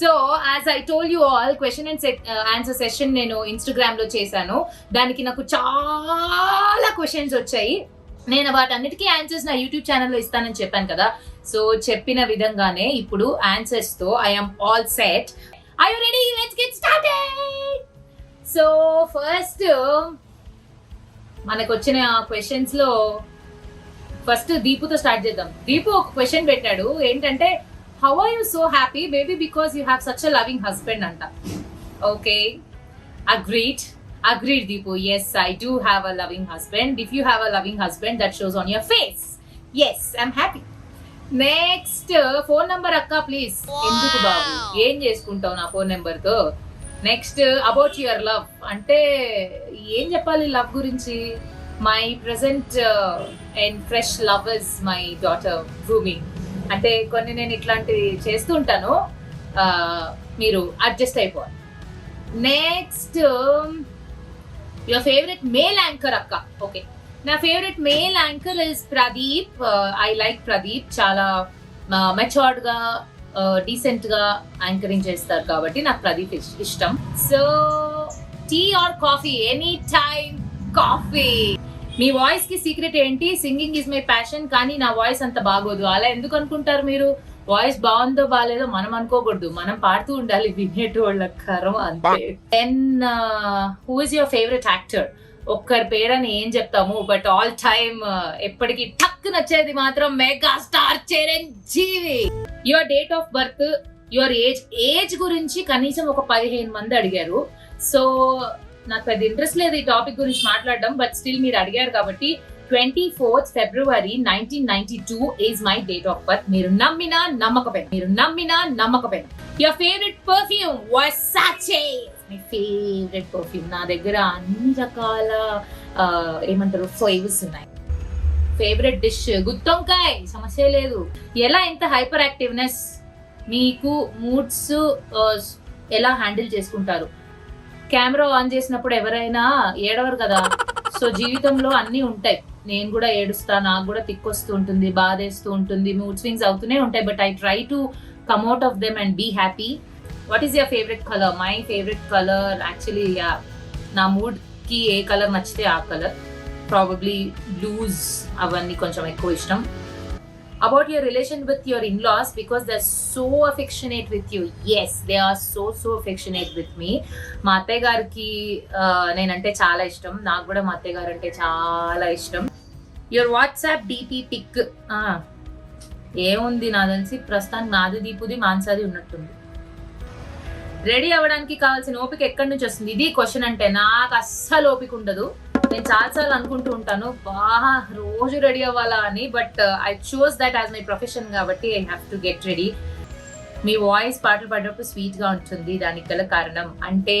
So as I told you all question and answer session నేను ఇన్స్టాగ్రామ్లో చేశాను. దానికి నాకు చాలా క్వశ్చన్స్ వచ్చాయి. నేను వాటన్నిటికీ ఆన్సర్స్ నా యూట్యూబ్ ఛానల్లో ఇస్తానని చెప్పాను కదా. సో చెప్పిన విధంగానే ఇప్పుడు ఆన్సర్స్తో I'm all set I ready let's get started so first మనకు వచ్చిన క్వశ్చన్స్లో ఫస్ట్ దీపుతో స్టార్ట్ చేద్దాం. దీపు ఒక క్వశ్చన్ పెట్టాడు. ఏంటంటే how are you so happy baby because you have such a loving husband అంట okay agreed agreed Deepu yes I do have a loving husband if you have a loving husband that shows on your face yes I'm happy next phone number అక్క please ఎందుకు బాబు? ఏం చేసుకుంటావు నా phone నెంబర్తో? Next about your love అంటే ఏం చెప్పాలి లవ్ గురించి? My present and fresh love is my daughter Bhoomi అంటే కొన్ని నేను ఇట్లాంటివి చేస్తూ ఉంటాను మీరు అడ్జస్ట్ అయిపోవాలి. Next your favourite male anchor అక్క. ఓకే నా favourite male anchor is Pradeep I like Pradeep చాలా మెచ్యూర్డ్గా డీసెంట్గా యాంకరింగ్ చేస్తారు కాబట్టి నాకు ప్రదీప్ ఇష్- ఇష్టం. So tea or coffee any time coffee మీ వాయిస్కి సీక్రెట్ ఏంటి? సింగింగ్ ఇస్ మై ప్యాషన్ కానీ నా వాయిస్ అంత బాగోదు. అలా ఎందుకు అనుకుంటారు మీరు? వాయిస్ బాగుందో బాగాలేదో మనం అనుకోకూడదు. మనం పాడుతూ ఉండాలి వినేటోళ్ళ కరం అంతే. Then who is your favourite actor ఒక్కరి పేరని ఏం చెప్తాము? బట్ ఆల్ టైమ్ ఎప్పటికీ టక్ నచ్చేది మాత్రం mega star Chiranjeevi. Your date of birth your age age గురించి కనీసం ఒక పదిహేను మంది అడిగారు. సో నాకు పెద్ద ఇంట్రెస్ట్ లేదు ఈ టాపిక్ గురించి మాట్లాడడం బట్ స్టిల్ మీరు అడిగారు కాబట్టి twenty fourth February nineteen ninety two is my date of birth మీరు నమ్మినా నమ్మకపోయినా మీరు నమ్మినా నమ్మకపోయినా your favourite perfume Versace my favourite perfume నా దగ్గర అన్ని రకాల ఏమంటారు ఫ్లేవర్స్ ఉన్నాయి. ఫేవరెట్ డిష్ గుత్తొంకాయ సమస్య లేదు. ఎలా ఇంత హైపర్ యాక్టివ్నెస్ మీకు మూడ్స్ ఎలా హ్యాండిల్ చేసుకుంటారు? కెమెరా ఆన్ చేసినప్పుడు ఎవరైనా ఏడవరు కదా. సో జీవితంలో అన్నీ ఉంటాయి. నేను కూడా ఏడుస్తా నాకు కూడా తిక్కొస్తూ ఉంటుంది బాధేస్తూ ఉంటుంది మూడ్ స్వింగ్స్ అవుతూనే ఉంటాయి. But I try to come out of them and be happy what is your favourite colour my favourite colour actually నా మూడ్కి ఏ కలర్ నచ్చితే ఆ కలర్ ప్రాబబ్లీ బ్లూస్ అవన్నీ కొంచెం ఎక్కువ ఇష్టం. About your relation with your in laws because they so affectionate with you yes they are so so affectionate with మీ మా అత్తయ్య గారికి నేనంటే చాలా ఇష్టం. నాకు కూడా మా అత్తయ్య గారు అంటే చాలా ఇష్టం. యువర్ వాట్సాప్ డిపి పిక్ ఏముంది నా తెలిసి? ప్రస్తుతానికి నాది దీపుది మాన్సాది ఉన్నట్టుంది. రెడీ అవ్వడానికి కావాల్సిన ఓపిక ఎక్కడి నుంచి వస్తుంది? ఇది క్వశ్చన్ అంటే నాకు అస్సలు ఓపిక ఉండదు. నేను చాలాసార్లు అనుకుంటూ ఉంటాను బాగా రోజు రెడీ అవ్వాలా అని. But I choose that as my profession కాబట్టి I have to get ready me voice పాటలు పాడినప్పుడు స్వీట్గా ఉంటుంది దానికి గల కారణం. అంటే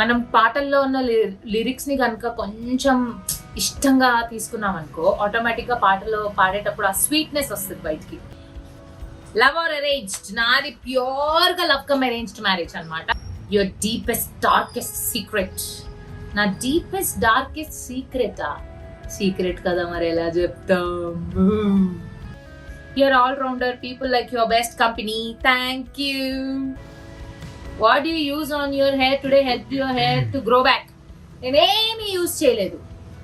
మనం పాటల్లో ఉన్న లిరిక్స్ని కనుక కొంచెం ఇష్టంగా తీసుకున్నాం అనుకో ఆటోమేటిక్గా పాటలో పాడేటప్పుడు ఆ స్వీట్నెస్ వస్తుంది బయటికి. లవ్ ఆర్ అరేంజ్డ్ నాది ప్యూర్గా లవ్ కమ్ అరేంజ్డ్ మ్యారేజ్ అనమాట యువర్ డీపెస్ట్ డార్కెస్ట్ సీక్రెట్ నా డీపెస్ట్ డార్కెస్ట్ సీక్రెటా సీక్రెట్ కదా మరి ఎలా చెప్తాం? You are all rounder people like your best company thank you what you use on your hair today help your hair to grow back నేనేమి use చేయలేదు.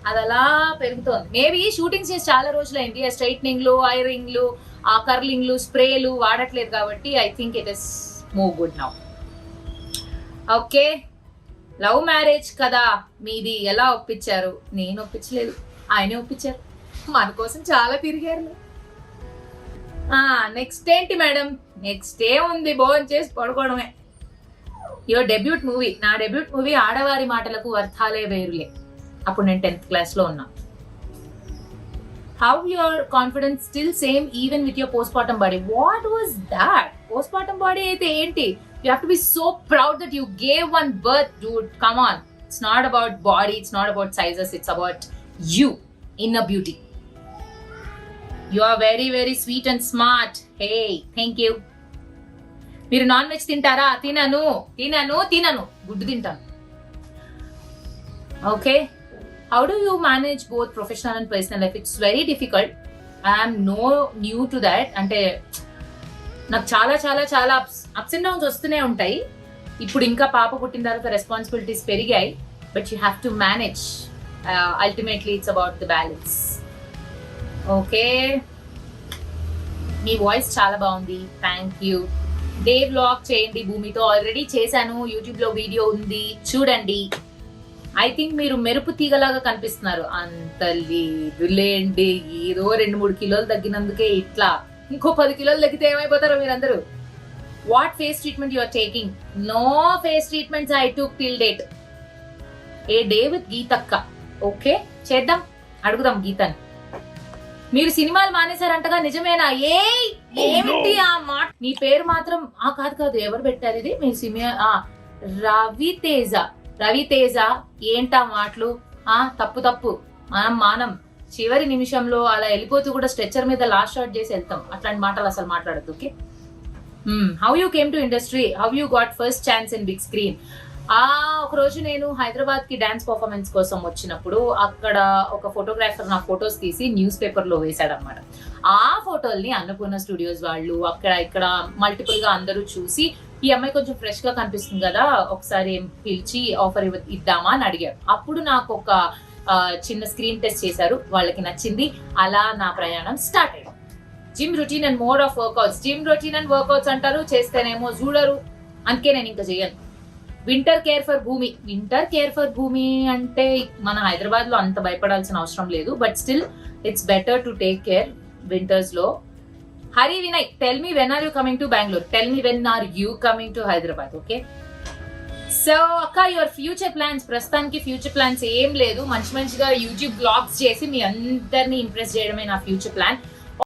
అది అలా పెరుగుతోంది. మేబీ షూటింగ్స్ చేసి చాలా రోజులైంది. ఆ స్ట్రైట్నింగ్లు ఐరింగ్లు ఆ కర్లింగ్లు స్ప్రేలు వాడట్లేదు కాబట్టి I think it is move good now okay love marriage కదా మీది ఎలా ఒప్పించారు? నేను ఒప్పించలేదు. ఆయనే ఒప్పించారు. మన కోసం చాలా తిరిగారు నెక్స్ట్ ఏంటి మేడం? నెక్స్ట్ ఏముంది? భోజనం చేసి పడుకోవడమే. యువర్ డెబ్యూట్ మూవీ నా డెబ్యూట్ మూవీ ఆడవారి మాటలకు అర్థాలే వేరులే. అప్పుడు నేను టెన్త్ క్లాస్లో ఉన్నా. How your confidence still same even with your post mortem body what was that post mortem body అయితే ఏంటి? You have to be so proud that you gave one birth dude come on it's not about body it's not about sizes it's about you in a beauty you are very very sweet and smart hey thank you మీరు non veg తింటారా? తినను. తినను తినను. గుడ్డు తింటాను. Okay how do you manage both professional and personal life it's very difficult I'm no new to that అంటే నాకు చాలా చాలా చాలా అప్స్ అప్స్ అండ్ డౌన్స్ వస్తూనే ఉంటాయి. ఇప్పుడు ఇంకా పాప పుట్టిన తర్వాత రెస్పాన్సిబిలిటీస్ పెరిగాయి. But you have to manage ultimately it's about the balance okay me voice చాలా బాగుంది. థ్యాంక్ యూ డే వ్లాగ్ చేయండి భూమితో. ఆల్రెడీ చేశాను. యూట్యూబ్లో వీడియో ఉంది. చూడండి. ఐ థింక్ మీరు మెరుపు తీగలాగా కనిపిస్తున్నారు. అంత లేదులేండి ఏదో రెండు మూడు కిలోలు తగ్గినందుకే ఇట్లా. ఇంకో పది కిలోలు తగ్గితే ఏమైపోతారో మీరందరూ? What face treatment you are taking no face treatments I took till date a day with గీతక్క okay చేద్దాం. అడుగుదాం గీతని. మీరు సినిమాలు మానేశారంటగా నిజమేనా? ఏ ఏమిటి ఆ మాట? నీ పేరు మాత్రం ఆ కాదు కాదు ఎవరు పెట్టారు ఇది? మీ సినిమా రవితేజ. రవితేజ ఏంటా మాటలు? ఆ తప్పు తప్పు. మనం మానం. చివరి నిమిషంలో అలా వెళ్ళిపోతూ కూడా స్ట్రెచ్చర్ మీద లాస్ట్ షాట్ చేసి వెళ్తాం. అట్లాంటి మాటలు అసలు మాట్లాడద్దు okay? How you came to industry how you got first chance in big screen ఆ ఒక రోజు నేను హైదరాబాద్కి డాన్స్ పర్ఫార్మెన్స్ కోసం వచ్చినప్పుడు అక్కడ ఒక ఫోటోగ్రాఫర్ నా ఫొటోస్ తీసి న్యూస్ పేపర్లో వేశాడనమాట ఆ ఫోటోల్ని అన్నపూర్ణ స్టూడియోస్ వాళ్ళు అక్కడ ఇక్కడ మల్టిపుల్గా అందరూ చూసి ఈ అమ్మాయి కొంచెం ఫ్రెష్గా కనిపిస్తుంది కదా ఒకసారి పిలిచి ఆఫర్ ఇద్దామా? అని అడిగారు. అప్పుడు నాకు ఒక చిన్న స్క్రీన్ టెస్ట్ చేశారు. వాళ్ళకి నచ్చింది. అలా నా ప్రయాణం స్టార్ట్ అయ్యింది gym routine and mode of workouts. Gym routine and workouts అంటారు. చేస్తేనేమో చూడరు. అందుకే నేను ఇంకా చేయను. Winter care for Bhoomi. Winter care for Bhoomi అంటే మన హైదరాబాద్లో అంత భయపడాల్సిన అవసరం లేదు. But still it's better to take care వింటర్స్లో. Hari Vinay tell me when are you coming to Bengaluru? Tell me when are you coming to Hyderabad okay? So అక్క your future plans ప్రస్తుతానికి future plans ఏం లేదు. మంచి మంచిగా YouTube blogs చేసి మీ అందరినీ impress చేయడమే నా ఫ్యూచర్ ప్లాన్